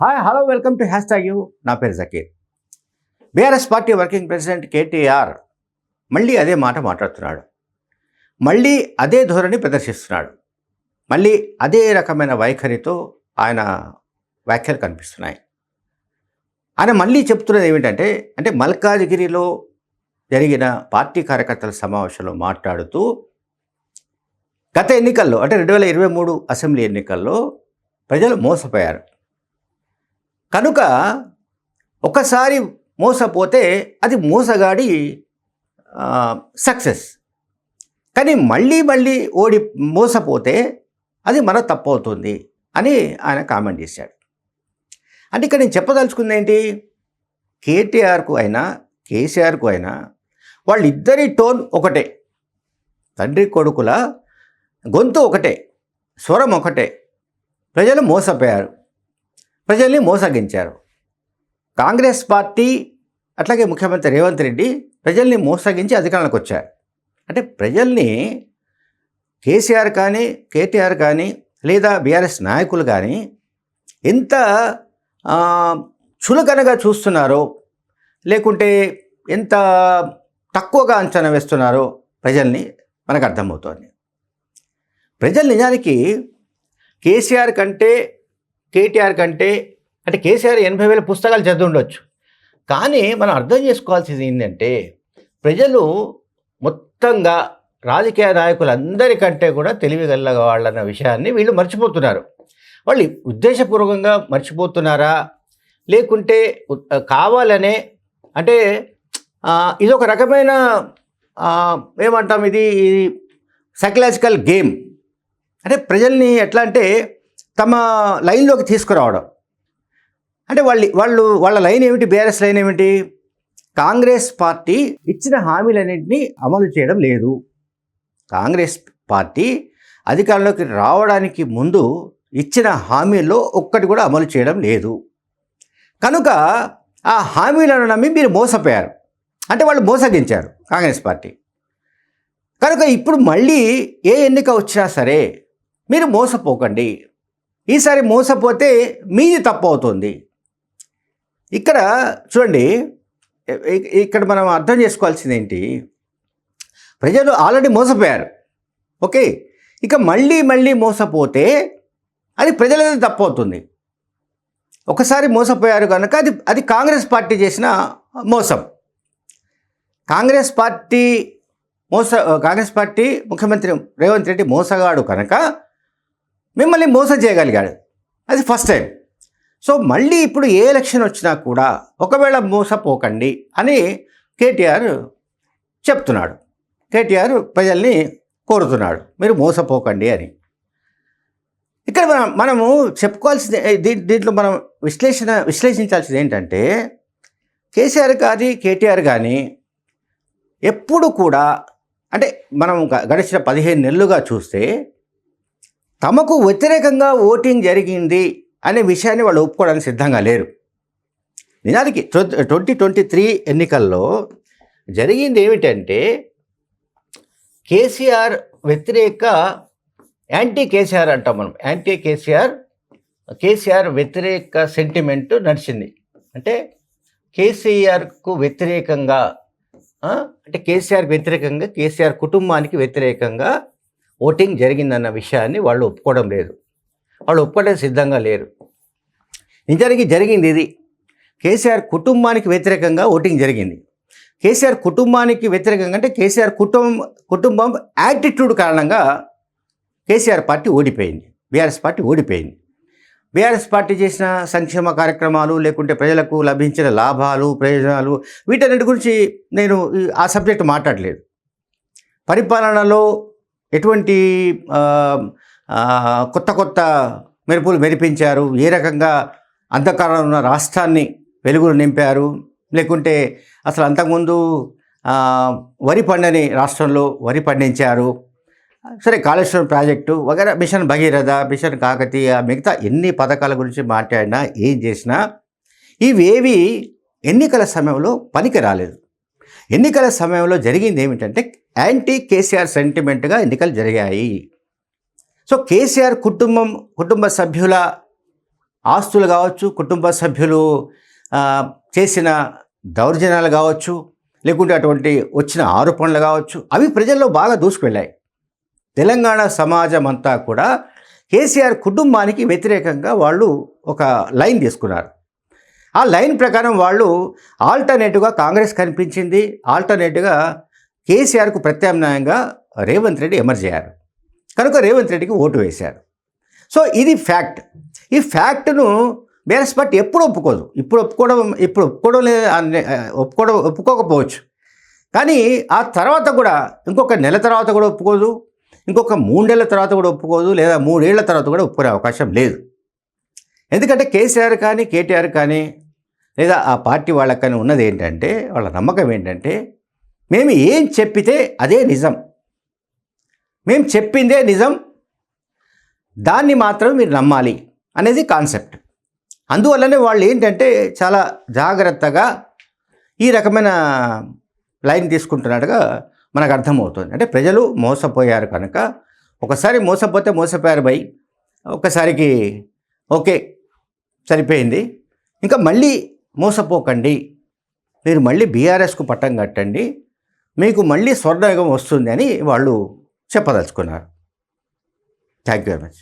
Hi hello welcome to hashtag U నా పేరు Zakir. BRS party working president KTR మళ్ళీ అదే మాట మాట్లాడుతున్నాడు. మళ్ళీ అదే ధోరణి ప్రదర్శిస్తున్నాడు. మళ్ళీ అదే రకమైన వైఖరితో ఆయన వ్యాఖ్యలు కనిపిస్తున్నాయి. ఆయన మళ్ళీ చెప్తున్నది ఏమిటంటే అంటే మల్కాజ్గిరిలో జరిగిన పార్టీ కార్యకర్తల సమావేశంలో మాట్లాడుతూ గత ఎన్నికల్లో అంటే రెండు వేల ఇరవై మూడు అసెంబ్లీ ఎన్నికల్లో ప్రజలు మోసపోయారు. కనుక ఒకసారి మోసపోతే అది మోసగాడి సక్సెస్ కానీ మళ్ళీ మళ్ళీ ఓడి మోసపోతే అది మన తప్పు అవుతుంది అని ఆయన కామెంట్ చేశాడు. అంటే ఇక్కడ నేను చెప్పదలుచుకుంది ఏంటి? కేటీఆర్కు అయినా కేసీఆర్కు అయినా వాళ్ళిద్దరి టోన్ ఒకటే. తండ్రి కొడుకుల గొంతు ఒకటే స్వరం ఒకటే. ప్రజలు మోసపోయారు. ప్రజల్ని మోసగించారు. కాంగ్రెస్ పార్టీ అట్లాగే ముఖ్యమంత్రి రేవంత్ రెడ్డి ప్రజల్ని మోసగించి అధికారంలోకి వచ్చారు. అంటే ప్రజల్ని కేసీఆర్ కానీ కేటీఆర్ కానీ లేదా బీఆర్ఎస్ నాయకులు కానీ ఎంత చులకనగా చూస్తున్నారో లేకుంటే ఎంత తక్కువగా అంచనా వేస్తున్నారో ప్రజల్ని మనకు అర్థమవుతోంది. ప్రజలు నిజానికి కేసీఆర్ కంటే కేటీఆర్ కంటే అంటే కేసీఆర్ ఎనభై వేల పుస్తకాలు చదివి ఉండొచ్చు కానీ మనం అర్థం చేసుకోవాల్సింది ఏంటంటే ప్రజలు మొత్తంగా రాజకీయ నాయకులందరికంటే కూడా తెలివిగల వాళ్ళన్న విషయాన్ని వీళ్ళు మర్చిపోతున్నారు. వాళ్ళు ఉద్దేశపూర్వకంగా మర్చిపోతున్నారా? లేకుంటే కావాలనే అంటే ఇదొక ఇది ఒక రకమైన ఏమంటాం ఇది సైకలాజికల్ గేమ్. అంటే ప్రజల్ని ఎట్లా అంటే తమ లైన్లోకి తీసుకురావడం. అంటే వాళ్ళు వాళ్ళు వాళ్ళ లైన్ ఏమిటి బీఆర్ఎస్ లైన్ ఏమిటి? కాంగ్రెస్ పార్టీ ఇచ్చిన హామీలన్నింటినీ అమలు చేయడం లేదు. కాంగ్రెస్ పార్టీ అధికారంలోకి రావడానికి ముందు ఇచ్చిన హామీల్లో ఒక్కటి కూడా అమలు చేయడం లేదు. కనుక ఆ హామీలను నమ్మి మీరు మోసపోయారు. అంటే వాళ్ళు మోసగించారు కాంగ్రెస్ పార్టీ. కనుక ఇప్పుడు మళ్ళీ ఏ ఎన్నిక వచ్చినా సరే మీరు మోసపోకండి. ఈసారి మోసపోతే మీది తప్పు అవుతుంది ఇక్కడ చూడండి ఇక్కడ మనం అర్థం చేసుకోవాల్సింది ఏంటి ప్రజలు ఆల్రెడీ మోసపోయారు. ఓకే? ఇక మళ్ళీ మళ్ళీ మోసపోతే అది ప్రజలది తప్పు అవుతుంది ఒకసారి మోసపోయారు కనుక అది అది కాంగ్రెస్ పార్టీ చేసిన మోసం. కాంగ్రెస్ పార్టీ మోస కాంగ్రెస్ పార్టీ ముఖ్యమంత్రి రేవంత్ రెడ్డి మోసగాడు కనుక మిమ్మల్ని మోసం చేయగలిగాడు. అది ఫస్ట్ టైం. సో మళ్ళీ ఇప్పుడు ఏ ఎలక్షన్ వచ్చినా కూడా ఒకవేళ మోసపోకండి అని కేటీఆర్ చెప్తున్నాడు. కేటీఆర్ ప్రజల్ని కోరుతున్నాడు. మీరు మోసపోకండి అని. ఇక్కడ మనం మనము చెప్పుకోవాల్సింది దీ- దీంట్లో మనం విశ్లేషణ విశ్లేషించాల్సింది ఏంటంటే కేసీఆర్ కానీ కేటీఆర్ కానీ ఎప్పుడు కూడా అంటే మనం గడిచిన పదిహేను నెలలుగా చూస్తే తమకు వ్యతిరేకంగా ఓటింగ్ జరిగింది అనే విషయాన్ని వాళ్ళు ఒప్పుకోవడానికి సిద్ధంగా లేరు. నిజానికి ట్వంటీ ట్వంటీ త్రీ ఎన్నికల్లో జరిగింది ఏమిటంటే కేసీఆర్ వ్యతిరేక యాంటీ కేసీఆర్ అంటాం మనం. యాంటీ కేసీఆర్ కేసీఆర్ వ్యతిరేక సెంటిమెంట్ నడిచింది. అంటే కేసీఆర్కు వ్యతిరేకంగా అంటే కేసీఆర్కి వ్యతిరేకంగా కేసీఆర్ కుటుంబానికి వ్యతిరేకంగా ఓటింగ్ జరిగిందన్న విషయాన్ని వాళ్ళు ఒప్పుకోవడం లేదు. వాళ్ళు ఒప్పుకోవడానికి సిద్ధంగా లేరు. నిజానికి జరిగింది ఇది. కేసీఆర్ కుటుంబానికి వ్యతిరేకంగా ఓటింగ్ జరిగింది. కేసీఆర్ కుటుంబానికి వ్యతిరేకంగా అంటే కేసీఆర్ కుటుంబం కుటుంబం యాటిట్యూడ్ కారణంగా కేసీఆర్ పార్టీ ఓడిపోయింది. బీఆర్ఎస్ పార్టీ ఓడిపోయింది. బీఆర్ఎస్ పార్టీ చేసిన సంక్షేమ కార్యక్రమాలు లేకుంటే ప్రజలకు లభించిన లాభాలు ప్రయోజనాలు వీటన్నిటి గురించి నేను ఆ సబ్జెక్ట్ మాట్లాడలేదు. పరిపాలనలో ఎటువంటి కొత్త కొత్త మెరుపులు మెరిపించారు? ఏ రకంగా అంధకారంలో ఉన్న రాష్ట్రాన్ని వెలుగులు నింపారు? లేకుంటే అసలు అంతకుముందు వరి పండని రాష్ట్రంలో వరి పండించారు. సరే కాళేశ్వరం ప్రాజెక్టు వగైరా మిషన్ భగీరథ మిషన్ కాకతీయ మిగతా ఎన్ని పథకాల గురించి మాట్లాడినా ఏం చేసినా ఇవేవి ఎన్నికల సమయంలో పనికి రాలేదు ఎన్నికల సమయంలో జరిగింది ఏమిటంటే యాంటీ కేసీఆర్ సెంటిమెంట్గా ఎన్నికలు జరిగాయి. సో కేసీఆర్ కుటుంబం కుటుంబ సభ్యుల ఆస్తులు కావచ్చు కుటుంబ సభ్యులు చేసిన దౌర్జన్యాలు కావచ్చు లేకుంటే అటువంటి వచ్చిన ఆరోపణలు కావచ్చు అవి ప్రజల్లో బాగా దూసుకువెళ్ళాయి. తెలంగాణ సమాజం అంతా కూడా కేసీఆర్ కుటుంబానికి వ్యతిరేకంగా వాళ్ళు ఒక లైన్ తీసుకున్నారు. ఆ లైన్ ప్రకారం వాళ్ళు ఆల్టర్నేటివ్గా కాంగ్రెస్ కనిపించింది ఆల్టర్నేటివ్గా కేసీఆర్కు ప్రత్యామ్నాయంగా రేవంత్ రెడ్డి ఎమర్జ్ అయ్యారు. కనుక రేవంత్ రెడ్డికి ఓటు వేశారు. సో ఇది ఫ్యాక్ట్. ఈ ఫ్యాక్ట్ను బీఆర్ఎస్ పార్టీ ఎప్పుడు ఒప్పుకోదు. ఇప్పుడు ఒప్పుకోవడం ఇప్పుడు ఒప్పుకోవడం లేదు ఒప్పుకోవడం ఒప్పుకోకపోవచ్చు. కానీ ఆ తర్వాత కూడా ఇంకొక నెల తర్వాత కూడా ఒప్పుకోదు. ఇంకొక మూడేళ్ళ తర్వాత కూడా ఒప్పుకోదు. లేదా మూడేళ్ళ తర్వాత కూడా ఒప్పుకునే అవకాశం లేదు. ఎందుకంటే కేసీఆర్ కానీ కేటీఆర్ కానీ లేదా ఆ పార్టీ వాళ్ళకి కానీ ఉన్నది ఏంటంటే వాళ్ళ నమ్మకం ఏంటంటే మేము ఏం చెప్పితే అదే నిజం. మేము చెప్పిందే నిజం. దాన్ని మాత్రం మీరు నమ్మాలి అనేది కాన్సెప్ట్. అందువల్లనే వాళ్ళు ఏంటంటే చాలా జాగ్రత్తగా ఈ రకమైన లైన్ తీసుకుంటున్నట్టుగా మనకు అర్థమవుతుంది. అంటే ప్రజలు మోసపోయారు కనుక ఒకసారి మోసపోతే మోసపోయారు బై. ఒకసారికి ఓకే సరిపోయింది. ఇంకా మళ్ళీ మోసపోకండి. మీరు మళ్ళీ బీఆర్ఎస్కు పట్టం కట్టండి. మీకు మళ్ళీ స్వర్ణయుగం వస్తుంది అని వాళ్ళు చెప్పదలుచుకున్నారు. Thank you very much